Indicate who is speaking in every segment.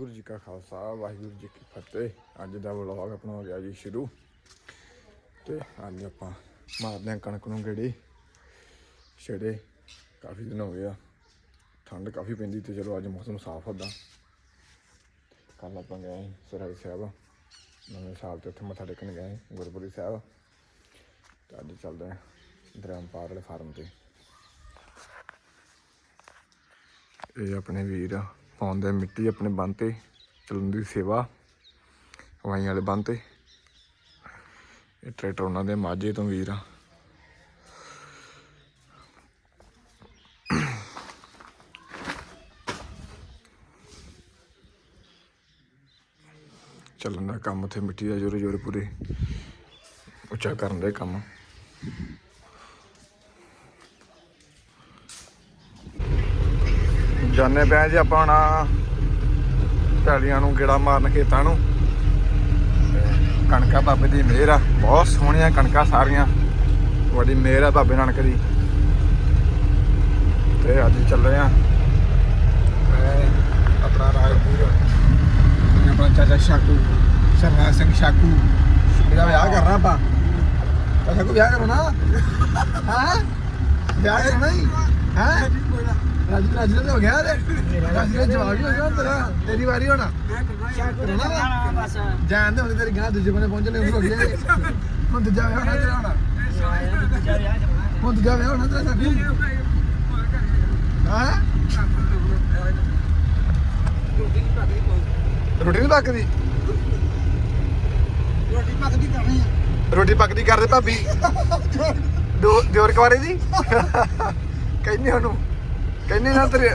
Speaker 1: ਵਾਹਿਗੁਰੂ ਜੀ ਕਾ ਖਾਲਸਾ, ਵਾਹਿਗੁਰੂ ਜੀ ਕੀ ਫਤਿਹ। ਅੱਜ ਦਾ ਵਲੌਗ ਆਪਣਾ ਹੋ ਗਿਆ ਜੀ ਸ਼ੁਰੂ। ਤੇ ਅੱਜ ਆਪਾਂ ਮਾਰਦੇ ਹਾਂ ਕਣਕ ਨੂੰ ਗੇੜੀ। ਛੇੜੇ ਕਾਫੀ ਦਿਨ ਹੋ ਗਏ ਆ। ਠੰਡ ਕਾਫੀ ਪੈਂਦੀ ਤੇ ਚਲੋ ਅੱਜ ਮੌਸਮ ਸਾਫ਼ ਹੁੰਦਾ ਕੱਲ ਆਪਾਂ ਗਏ ਸੀ ਸਾਹਿਬ। ਨਵੇਂ ਸਾਲ ਤੇ ਉੱਥੇ ਮੱਥਾ ਟੇਕਣ ਗਏ ਗੁਰਪੁਰੀ ਸਾਹਿਬ। ਤੇ ਅੱਜ ਚੱਲਦੇ ਹਾਂ ਦਰਾਮਪਾਰ ਵਾਲੇ ਫਾਰਮ ਤੇ। ਇਹ ਆਪਣੇ ਵੀਰ ਆ। ਪਾਉਂਦੇ ਮਿੱਟੀ ਆਪਣੇ ਬੰਨ ਤੇ, ਚਲਣ ਦੀ ਸੇਵਾ, ਹਵਾਈ ਵਾਲੇ ਬੰਨ ਤੇ। ਇਹ ਟਰੈਕਟਰ ਉਹਨਾਂ ਦੇ ਮਾਝੇ ਤੋਂ ਵੀਰ ਆ। ਚੱਲਣ ਦਾ ਕੰਮ ਉੱਥੇ ਮਿੱਟੀ ਦਾ ਜੋਰੇ ਜੋਰੇ ਪੂਰੇ, ਉੱਚਾ ਕਰਨ ਦੇ ਕੰਮ। ਜਾਣੇ ਪਿਆ ਜੀ ਆਪਾਂ ਹੁਣ ਢਾਲੀਆਂ ਨੂੰ ਗੇੜਾ ਮਾਰਨ ਖੇਤਾਂ ਨੂੰ। ਕਣਕਾਂ ਬਾਬੇ ਦੀ ਮਿਹਰ ਆ, ਬਹੁਤ ਸੋਹਣੀਆਂ ਕਣਕਾਂ ਸਾਰੀਆਂ। ਬੜੀ ਮਿਹਰ ਆ ਬਾਬੇ ਨਾਨਕ ਦੀ। ਤੇ ਅੱਜ ਚੱਲੇ ਆ। ਆਪਣਾ ਰਾਜਪੁਰ ਆਪਣਾ ਚਾਚਾ ਸ਼ਾਕੂ, ਸਰਦਾਰ ਸਿੰਘ ਸ਼ਾਕੂ। ਇਹਦਾ ਵਿਆਹ ਕਰਨਾ ਆਪਾਂ। ਤਾਂ ਸ਼ਾਕੂ ਵਿਆਹ ਕਰਨਾ? ਹਾਂ? ਵਿਆਹ ਕਰਨਾ ਹੀ? ਹਾਂ? ਰਾਜੂ ਰਾਜੂ ਦਾ ਹੋ ਗਿਆ ਤੇ ਰਾਜੂ ਦਾ ਜਵਾਬ ਹੀ ਹੋ ਗਿਆ ਤੇਰਾ। ਤੇਰੀ ਵਾਰੀ ਹੋਣਾ। ਕਰਨਾ ਵਾ? ਜਾਣ ਦੇ ਹੁਣ ਤੇਰੀ ਗਾਂ ਦੂਜੇ ਬੰਨੇ ਪਹੁੰਚਣੇ ਉਹ ਹੋ ਗਏ ਹੁਣ ਦੂਜਾ ਵਿਆਹ ਹੋਣਾ ਤੇਰਾ ਹੋਣਾ। ਹੁਣ ਦੂਜਾ ਵਿਆਹ ਹੋਣਾ ਤੇਰਾ ਸਾਡੀ ਹਾਂ? ਰੋਟੀ ਨਹੀਂ ਪੱਕਦੀ। ਰੋਟੀ ਪੱਕਦੀ ਕਰਦੇ ਭਾਬੀ। ਦੋ ਦਿਓਰ ਕਵਾਰੇ ਦੀ ਕਹਿੰਦੇ ਉਹਨੂੰ ਕਹਿੰਦੇ ਨਾ ਤੇਰੇ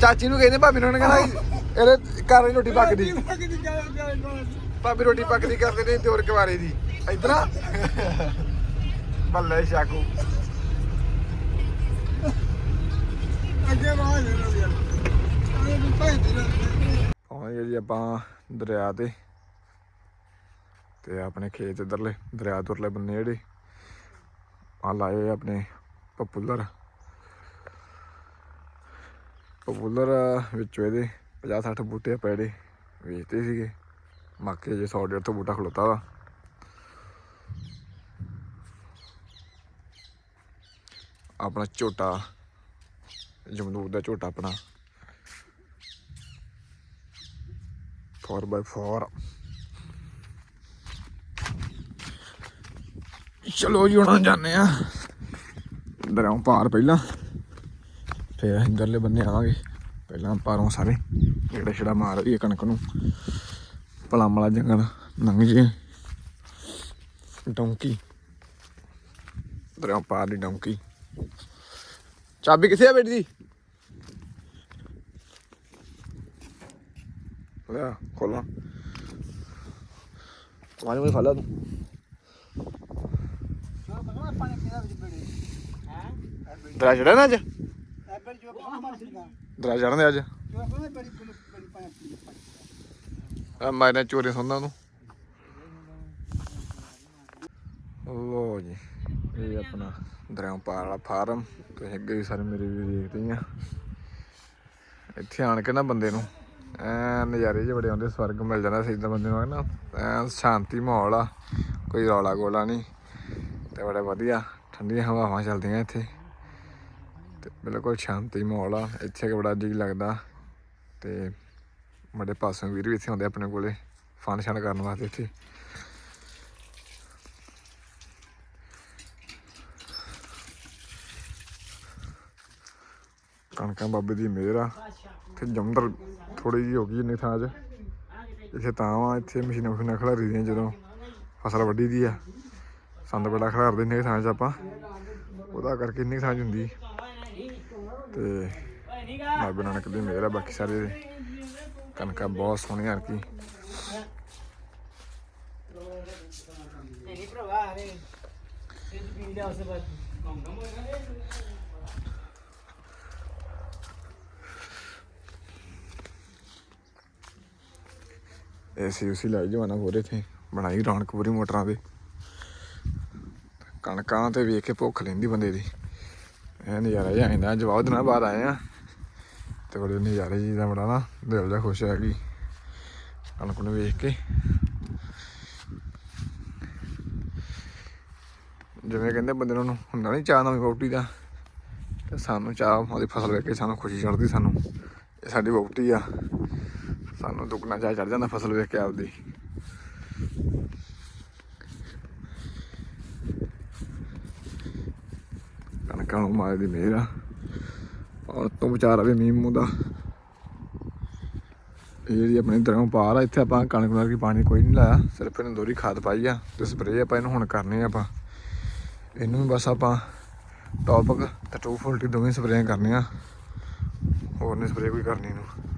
Speaker 1: ਚਾਚੀ ਨੂੰ ਕਹਿੰਦੇ ਭਾਬੀ ਨੂੰ ਕਹਿਣਾ ਇਹਦੇ ਘਰ ਦੀ ਰੋਟੀ ਪੱਕਦੀ। ਭਾਬੀ ਰੋਟੀ ਪੱਕਦੀ ਕਰਦੇ ਨੇ ਦਿਓਰ ਕਵਾਰੇ ਦੀ। ਇਧਰ ਬੱਲੇ ਸ਼ਾਕੂ। ਪਹੁੰਚ ਗਏ ਜੀ ਆਪਾਂ ਦਰਿਆ ਤੇ। ਤੇ ਆਪਣੇ ਖੇਤ ਇਧਰਲੇ ਦਰਿਆ ਤੁਰਲੇ ਬੰਨੇ ਜਿਹੜੇ। ਆ ਲਾਏ ਆਪਣੇ ਪਪੂਲਰ। ਪਪੂਲਰ ਵਿੱਚੋਂ ਇਹਦੇ 50 60 ਬੂਟੇ ਪੈੜੇ ਵੇਚਦੇ ਸੀਗੇ। ਬਾਕੀ ਜੇ 100 150 ਬੂਟਾ ਖਲੋਤਾ ਵਾ। ਆਪਣਾ ਝੋਟਾ, ਜਮਦੂਰ ਦਾ ਝੋਟਾ ਆਪਣਾ। 4x4 ਚਲੋ ਜੀ, ਹੁਣ ਜਾਂਦੇ ਆ। ਦਰਿਆਓਂ ਪਾਰ ਪਹਿਲਾਂ। ਫਿਰ ਇੰਦਰਲੇ ਬੰਨੇ ਆਵਾਂਗੇ। ਪਹਿਲਾਂ ਪਾਰੋਂ ਸਾਰੇ ਜਿਹੜਾ ਛੜਾ ਮਾਰ ਰਹੀ ਹੈ ਕਣਕ ਨੂੰ। ਪਲਾਮਲਾ ਜੰਗਲ ਲੰਘ ਜੇ ਡੌਂਕੀ। ਦਰਿਆਓਂ ਪਾਰ ਦੀ ਡੌਂਕੀ। ਚਾਬੀ ਕਿੱਥੇ ਆ ਬੇਟੀ ਦੀ? ਲੈ ਖੋਲਾਂ ਵਾਲੇ ਮੈਂ ਫਾਲਾ ਤੂੰ। ਦਰਾ ਚੜਾ ਨਾ ਅੱਜ? ਦਰਾ ਚੜਨ ਅੱਜ? ਆ ਮੈਂ ਚੋਰੀ ਸੁਣਦਾ ਨੂੰ ਲੋ ਜੀ, ਇਹ ਆਪਣਾ ਦਰਿਆਓਂ ਪਾਰ ਵਾਲਾ ਫਾਰਮ। ਤੁਸੀਂ ਅੱਗੇ ਵੀ ਸਾਰੇ ਮੇਰੇ ਵੀ ਦੇਖਦੇ ਆ। ਇੱਥੇ ਆਣ ਕੇ ਨਾ ਬੰਦੇ ਨੂੰ ਐ ਨਜ਼ਾਰੇ ਜਿਹੇ ਬੜੇ ਆਉਂਦੇ, ਸਵਰਗ ਮਿਲ ਜਾਂਦਾ ਸੀ ਇਦਾਂ ਬੰਦੇ ਨੂੰ ਨਾ ਐ ਸ਼ਾਂਤੀ ਮਾਹੌਲ ਆ, ਕੋਈ ਰੌਲਾ ਗੋਲਾ ਨਹੀਂ ਤੇ ਬੜਾ ਵਧੀਆ, ਠੰਡੀਆਂ ਹਵਾਵਾਂ ਚੱਲਦੀਆਂ ਇੱਥੇ। ਤੇ ਬਿਲਕੁਲ ਸ਼ਾਂਤੀ ਮਾਹੌਲ ਆ, ਇੱਥੇ ਬੜਾ ਜੀ ਲੱਗਦਾ ਤੇ ਬੜੇ ਪਾਸੋਂ ਵੀਰ ਵੀ ਇੱਥੇ ਆਉਂਦੇ ਆਪਣੇ ਕੋਲੇ, ਫਨ ਸ਼ਨ ਕਰਨ ਵਾਸਤੇ ਇੱਥੇ। ਕਣਕਾਂ ਬਾਬੇ ਦੀ ਮਿਹਰ ਆ ਤੇ ਜੰਮਦਰ ਥੋੜੀ ਜਿਹੀ ਹੋ ਗਈ ਇੰਨੀ ਥਾਂ 'ਚ। ਇੱਥੇ ਤਾਂ ਆ ਇੱਥੇ ਮਸ਼ੀਨਾਂ ਮਸ਼ੀਨਾਂ ਖਿਲਾਰੀ ਦੀਆਂ ਜਦੋਂ ਫਸਲ ਵੱਢੀ ਦੀ ਆ। ਸੰਦ ਬੜਾ ਖਿਲਾਰਦੇ ਨੇ ਥਾਂ 'ਚ ਆਪਾਂ, ਉਹਦਾ ਕਰਕੇ ਇੰਨੀ ਥਾਂ 'ਚ ਹੁੰਦੀ। ਤੇ ਬਾਬੇ ਨਾਨਕ ਦੀ ਮਿਹਰ ਆ ਬਾਕੀ ਸਾਰੇ ਕਣਕਾਂ ਬਹੁਤ ਸੋਹਣੀਆਂ ਕੀ
Speaker 2: ਲਿਆ ਉਸੇ
Speaker 1: ਲਾਈ ਜਵਾਨਾ ਪੂਰੇ ਤੇ ਬਣਾਈ ਰੌਣਕ ਪੂਰੀ ਮੋਟਰਾਂ ਤੇ। ਕਣਕਾਂ ਤੇ ਵੇਖ ਕੇ ਭੁੱਖ ਲੈਂਦੀ ਬੰਦੇ ਦੀ। ਇਹ ਨਜ਼ਾਰਾ ਜਿਹਾ ਆਉਂਦਾ ਜਵਾਬ ਦਿਨਾਂ ਬਾਅਦ ਆਏ ਆ। ਤੇ ਬੜੇ ਨਜ਼ਾਰੇ ਜੀ ਦਾ ਬੜਾ ਨਾ ਦਿਲ ਜਿਹਾ ਖੁਸ਼ ਹੈ ਕਿ ਕਣਕ ਨੂੰ ਵੇਖ ਕੇ। ਜਿਵੇਂ ਕਹਿੰਦੇ ਬੰਦੇ ਨੂੰ ਹੁੰਦਾ ਨਹੀਂ ਚਾਹ ਨਵੀਂ ਵਹੁਟੀ ਦਾ, ਤੇ ਸਾਨੂੰ ਚਾਹ ਉਹਦੀ ਫਸਲ ਵੇਖ ਕੇ ਸਾਨੂੰ ਖੁਸ਼ੀ ਚੜ੍ਹਦੀ ਸਾਨੂੰ। ਇਹ ਸਾਡੀ ਵਹੁਟੀ ਆ। ਸਾਨੂੰ ਦੁੱਗਣਾ ਚਾਹ ਚੜ ਜਾਂਦਾ ਫਸਲ ਵੇਖ ਕੇ ਆਪਦੀ। ਕਣਕਾਂ ਨੂੰ ਦੀ ਮਿਹਰ ਆ ਔਰ ਤੋਂ ਵਿਚਾਰਾ ਵੀ ਮੀਂਹ ਮੂੰਹ ਦਾ। ਇਹ ਜਿਹੜੀ ਆਪਣੀ ਦਰੋਂ ਪਾਰ ਆ, ਇੱਥੇ ਆਪਾਂ ਕਣਕ ਨਾਲ ਕੀ ਪਾਣੀ ਕੋਈ ਨਹੀਂ ਲਾਇਆ। ਸਿਰਫ ਇਹਨੂੰ ਦੋਰੀ ਖਾਦ ਪਾਈ ਆ ਤੇ ਸਪਰੇਅ ਆਪਾਂ ਇਹਨੂੰ ਹੁਣ ਕਰਨੇ ਆ ਆਪਾਂ। ਇਹਨੂੰ ਵੀ ਬਸ ਆਪਾਂ ਟੌਪਕ ਤੇ 240 ਦੋਵੇਂ ਸਪਰੇਅ ਕਰਨੀਆਂ। ਹੋਰ ਨਹੀਂ ਸਪਰੇਅ ਕੋਈ ਕਰਨੀ ਇਹਨੂੰ।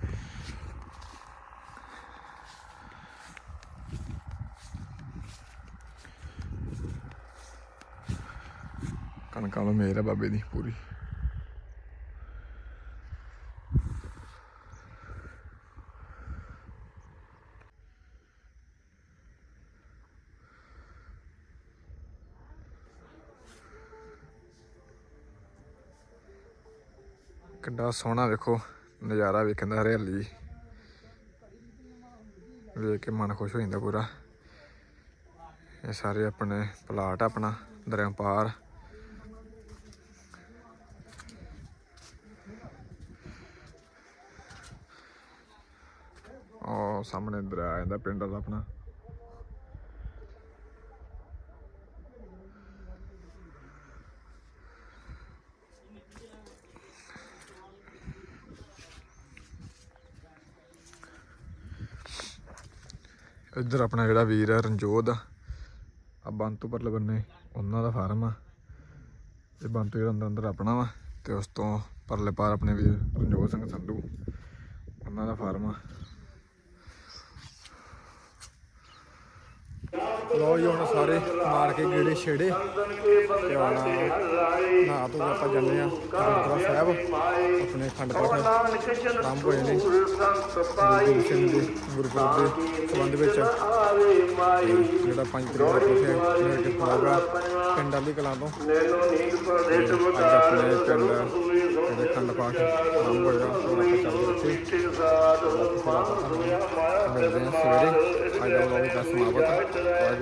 Speaker 1: ਕਣਕਾਂ ਨੂੰ ਮੇਰ ਆ ਬਾਬੇ ਦੀ ਪੂਰੀ ਕਿੰਨਾ ਸੋਹਣਾ ਵੇਖੋ, ਨਜ਼ਾਰਾ ਵੇਖਣ ਦਾ, ਹਰਿਆਲੀ। ਵੇਖ ਕੇ ਮਨ ਖੁਸ਼ ਹੋ ਜਾਂਦਾ ਪੂਰਾ। ਇਹ ਸਾਰੇ ਆਪਣੇ ਪਲਾਟ ਆਪਣਾ ਦਰਿਆ ਪਾਰ ਉਹ ਸਾਹਮਣੇ ਦਰਿਆ ਜਾਂਦਾ ਪਿੰਡ ਦਾ ਆਪਣਾ। ਇੱਧਰ ਆਪਣਾ ਜਿਹੜਾ ਵੀਰ ਹੈ ਰਣਜੋਤ ਆ। ਆ ਬੰਦ ਪਰਲੇ ਬੰਨੇ, ਉਹਨਾਂ ਦਾ ਫਾਰਮ ਆ। ਇਹ ਬੰਦ ਜਿਹੜਾ ਅੰਦਰ ਅੰਦਰ ਆਪਣਾ ਵਾ ਤੇ ਉਸ ਤੋਂ ਪਰਲੇ ਪਾਰ ਆਪਣੇ ਵੀਰ ਰਣਜੋਤ ਸਿੰਘ ਸੰਧੂ, ਉਹਨਾਂ ਦਾ ਫਾਰਮ ਆ। ਲੋ ਜੀ, ਹੁਣ ਸਾਰੇ ਮਾਰ ਕੇ ਗੇੜੇ ਛੇੜੇ। ਤੇ ਹੁਣ ਨਹਾ ਧੋ ਆਪਾਂ ਜਾਂਦੇ ਆ ਗੁਰਦੁਆਰਾ ਸਾਹਿਬ। ਆਪਣੇ ਖੰਡ ਪਾਠ ਆਰੰਭ ਹੋਏ ਨੇ। ਗੁਰੂ ਸਿੰਘ ਦੇ ਗੁਰਪੁਰਬ ਦੇ ਸੰਬੰਧ ਵਿੱਚ। ਜਿਹੜਾ ਪੰਜ ਤਰੀਕ ਦਾ ਪੁੱਛਿਆ ਮੇਰੇ ਕੇ ਹੋਗਾ ਪਿੰਡ ਵਾਲੀ ਕਲਾਂ ਤੋਂ। ਤੇ ਅੱਜ ਆਪਣੇ ਪਿੰਡ ਜਿਹੜੇ ਖੰਡ ਪਾਠ ਆਰੰਭ ਹੋਏਗਾ ਉਹ ਆਪਾਂ ਚੱਲਦੇ ਉੱਥੇ ਮਿਲਦੇ ਹਾਂ ਸਵੇਰੇ। ਅੱਜ ਦਾ ਵਲੌਗ ਦਾ ਸਮਾਪਤ।